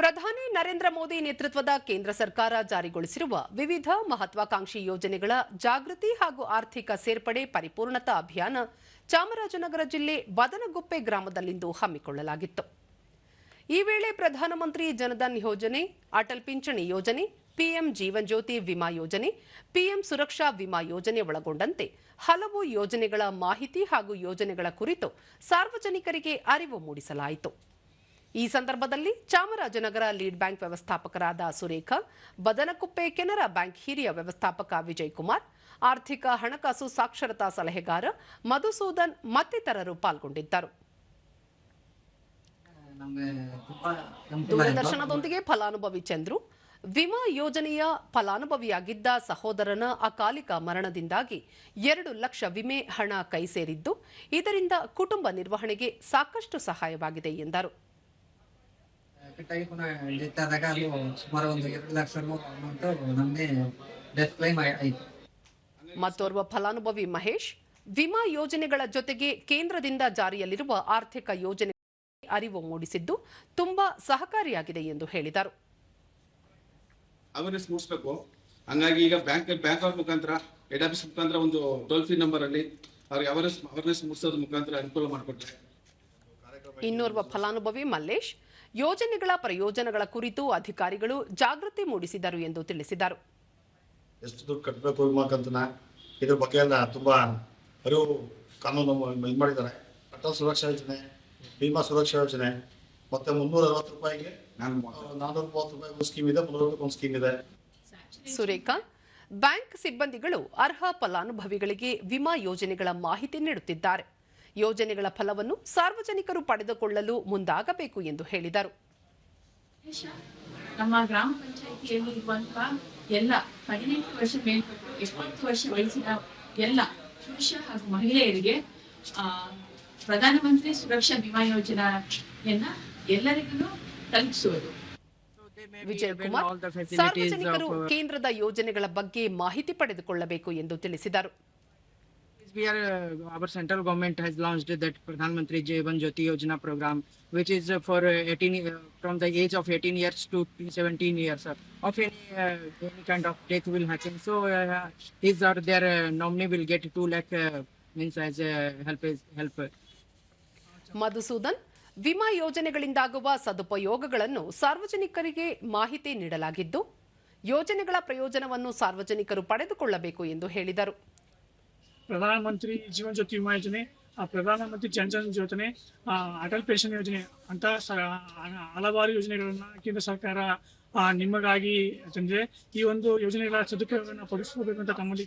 ಪ್ರಧಾನಿ ನರೇಂದ್ರ ಮೋದಿ ನೇತೃತ್ವದ ಕೇಂದ್ರ ಸರ್ಕಾರ ಜಾರಿಗೊಳಿಸಿರುವ ವಿವಿಧ ಮಹತ್ವಾಕಾಂಕ್ಷಿ ಯೋಜನೆಗಳ ಜಾಗೃತಿ ಹಾಗೂ ಆರ್ಥಿಕ ಸೇರ್ಪಡೆ ಪರಿಪೂರ್ಣತಾ ಅಭಿಯಾನ ಚಾಮರಾಜನಗರ ಜಿಲ್ಲೆ ಬದನಗುಪ್ಪೆ ಗ್ರಾಮದಲ್ಲಿಂದು ಹಮ್ಮಿಕೊಳ್ಳಲಾಗಿತ್ತು. ಈ ವೇಳೆ ಪ್ರಧಾನಮಂತ್ರಿ ಜನಧನ್ ಯೋಜನೆ, ಅಟಲ್ ಪಿಂಚಣಿ ಯೋಜನೆ, ಪಿಎಂ ಜೀವನ್ ಜ್ಯೋತಿ ವಿಮಾ ಯೋಜನೆ, ಪಿಎಂ ಸುರಕ್ಷಾ ವಿಮಾ ಯೋಜನೆ ಒಳಗೊಂಡಂತೆ ಹಲವು ಯೋಜನೆಗಳ ಮಾಹಿತಿ ಹಾಗೂ ಯೋಜನೆಗಳ ಕುರಿತು ಸಾರ್ವಜನಿಕರಿಗೆ ಅರಿವು ಮೂಡಿಸಲಾಯಿತು. ಈ ಸಂದರ್ಭದಲ್ಲಿ ಚಾಮರಾಜನಗರ ಲೀಡ್ ಬ್ಯಾಂಕ್ ವ್ಯವಸ್ಥಾಪಕರಾದ ಸುರೇಖಾ, ಬದನಕುಪ್ಪೆ ಕೆನರಾ ಬ್ಯಾಂಕ್ ಹಿರಿಯ ವ್ಯವಸ್ಥಾಪಕ ವಿಜಯ್ ಕುಮಾರ್ ಆರ್ಥಿಕ ಹಣಕಾಸು ಸಾಕ್ಷರತಾ ಸಲಹೆಗಾರ ಮಧುಸೂದನ್ ಮತ್ತಿತರರು ಪಾಲ್ಗೊಂಡಿದ್ದರು. ದೂರದರ್ಶನದೊಂದಿಗೆ ಫಲಾನುಭವಿ ಚಂದ್ರು, ವಿಮಾ ಯೋಜನೆಯ ಫಲಾನುಭವಿಯಾಗಿದ್ದ ಸಹೋದರನ ಅಕಾಲಿಕ ಮರಣದಿಂದಾಗಿ ಎರಡು ಲಕ್ಷ ವಿಮೆ ಹಣ ಕೈ ಸೇರಿದ್ದು ಇದರಿಂದ ಕುಟುಂಬ ನಿರ್ವಹಣೆಗೆ ಸಾಕಷ್ಟು ಸಹಾಯವಾಗಿದೆ ಎಂದರು. ಕಟ್ಟಾಗಿ ಪುನಃ ಡೆತ್ ಆದಾಗ ಅದು ಸುಮಾರು ಒಂದು ಎರಡು ಲಕ್ಷ ಅಮೌಂಟ್ ನಮ್ಗೆ ಡೆತ್ ಕ್ಲೈಮ್ ಆಯ್ತು ಮತ್ತೋರ್ವ ಫಲಾನುಭವಿ ಮಹೇಶ್ ವಿಮಾ ಯೋಜನೆಗಳ ಜೊತೆಗೆ ಕೇಂದ್ರದಿಂದ ಜಾರಿಯಲ್ಲಿರುವ ಆರ್ಥಿಕ ಯೋಜನೆ ಅರಿವು ಮೂಡಿಸಿದ್ದು ತುಂಬಾ ಸಹಕಾರಿಯಾಗಿದೆ ಎಂದು ಹೇಳಿದರು. ಅವೇರ್ನೆಸ್ ಮೂಡಿಸಬೇಕು. ಹಂಗಾಗಿ ಈಗ ಬ್ಯಾಂಕ್ ಬ್ಯಾಂಕ್ ಅವ್ರ ಮುಖಾಂತರ ಹೆಡ್ ಆಫೀಸ್ ಮುಖಾಂತರ ಒಂದು ಟೋಲ್ ಫ್ರೀ ನಂಬರ್ ಅಲ್ಲಿ ಅವ್ರಿಗೆ ಅವೇರ್ನೆಸ್ ಅವೇರ್ನೆಸ್ ಮೂಡಿಸೋದ್ರ ಮುಖಾಂತರ ಅನುಕೂಲ ಮಾಡಿಕೊಟ್ರೆ ಇನ್ನೋರ್ವ ಫಲಾನುಭವಿ ಮಲ್ಲೇಶ್ ಯೋಜನೆಗಳ ಪ್ರಯೋಜನಗಳ ಕುರಿತು ಅಧಿಕಾರಿಗಳು ಜಾಗೃತಿ ಮೂಡಿಸಿದರು ಎಂದು ತಿಳಿಸಿದರು. ಎಷ್ಟು ದುಡ್ಡು ಕಟ್ಟಬೇಕು ವಿಮಾಕಂತನ? ಇದ್ರ ಬಗ್ಗೆ ಎಲ್ಲ ತುಂಬಾ ಅರಿವು ಕಾನೂನು ಇದು ಮಾಡಿದ್ದಾರೆ. ಅಟಲ್ ಸುರಕ್ಷಾ ಯೋಜನೆ ಭೀಮಾ ಸುರಕ್ಷಾ ಯೋಜನೆ ಮತ್ತೆ ಮುನ್ನೂರ ಅರವತ್ತು ರೂಪಾಯಿಗೆ ನಾನು ನಾನ್ನೂರ ಮೂವತ್ತು ರೂಪಾಯಿ ಒಂದು ಸ್ಕೀಮ್ ಇದೆ ಮುನ್ನೂರ ರೂಪಾಯಿ ಒಂದು ಸ್ಕೀಮ್ ಇದೆ. ಸುರೇಖಾ ಬ್ಯಾಂಕ್ ಸಿಬ್ಬಂದಿಗಳು ಅರ್ಹ ಫಲಾನುಭವಿಗಳಿಗೆ ವಿಮಾ ಯೋಜನೆಗಳ ಮಾಹಿತಿ ನೀಡುತ್ತಿದ್ದಾರೆ. ಯೋಜನೆಗಳ ಫಲವನ್ನು ಸಾರ್ವಜನಿಕರು ಪಡೆದುಕೊಳ್ಳಲು ಮುಂದಾಗಬೇಕು ಎಂದು ಹೇಳಿದರು. ನಮ್ಮ ಗ್ರಾಮ ಪಂಚಾಯಿತಿಯಲ್ಲಿ ಇರುವಂತಹ ಎಲ್ಲ ಹದಿನೆಂಟು ವರ್ಷ ಮೇಲ್ಪಟ್ಟು ಎಪ್ಪತ್ತು ವರ್ಷ ವಯಸ್ಸಿನ ಎಲ್ಲ ಪುರುಷ ಹಾಗೂ ಮಹಿಳೆಯರಿಗೆ ಪ್ರಧಾನಮಂತ್ರಿ ಸುರಕ್ಷಾ ಬಿಮಾ ಯೋಜನೆಯನ್ನ ಎಲ್ಲರಿಗೂ ತಲುಪಿಸುವುದು. ವಿಜಯ್ ಕುಮಾರ್ ಸಾರ್ವಜನಿಕರು ಕೇಂದ್ರದ ಯೋಜನೆಗಳ ಬಗ್ಗೆ ಮಾಹಿತಿ ಪಡೆದುಕೊಳ್ಳಬೇಕು ಎಂದು ತಿಳಿಸಿದರು. We are uh, our central government has launched that Pradhan Mantri Jeevan Jyoti Yojana program, which is uh, for uh, 18 uh, from the age of 18 years to 17 years uh, of any uh, any kind of death will happen. So uh, his or their uh, nominee will get two lakh uh, means as uh, help help. Madhusudan ವಿಮಾ ಯೋಜನೆಗಳಿಂದಾಗುವ ಸದುಪಯೋಗಗಳನ್ನು ಸಾರ್ವಜನಿಕರಿಗೆ ಮಾಹಿತಿ ನೀಡಲಾಗಿದ್ದು ಯೋಜನೆಗಳ ಪ್ರಯೋಜನವನ್ನು ಸಾರ್ವಜನಿಕರು ಪಡೆದುಕೊಳ್ಳಬೇಕು ಎಂದು ಹೇಳಿದರು ಪ್ರಧಾನಮಂತ್ರಿ ಜೀವನ್ ಜ್ಯೋತಿ ವಿಮಾ ಯೋಜನೆ ಪ್ರಧಾನಮಂತ್ರಿ ಜನ್ಧನ್ ಯೋಜನೆ ಅಟಲ್ ಪೆನ್ಷನ್ ಯೋಜನೆ, ಅಂತ ಹಲವಾರು ಯೋಜನೆಗಳನ್ನ ಕೇಂದ್ರ ಸರ್ಕಾರ ನಿಮಗಾಗಿ ತಂದಿದೆ ಈ ಒಂದು ಯೋಜನೆಗಳ ಸದುಪಯೋಗವನ್ನು ಪಡಿಸ್ಕೋಬೇಕು ಅಂತ ತಮ್ಮಲ್ಲಿ.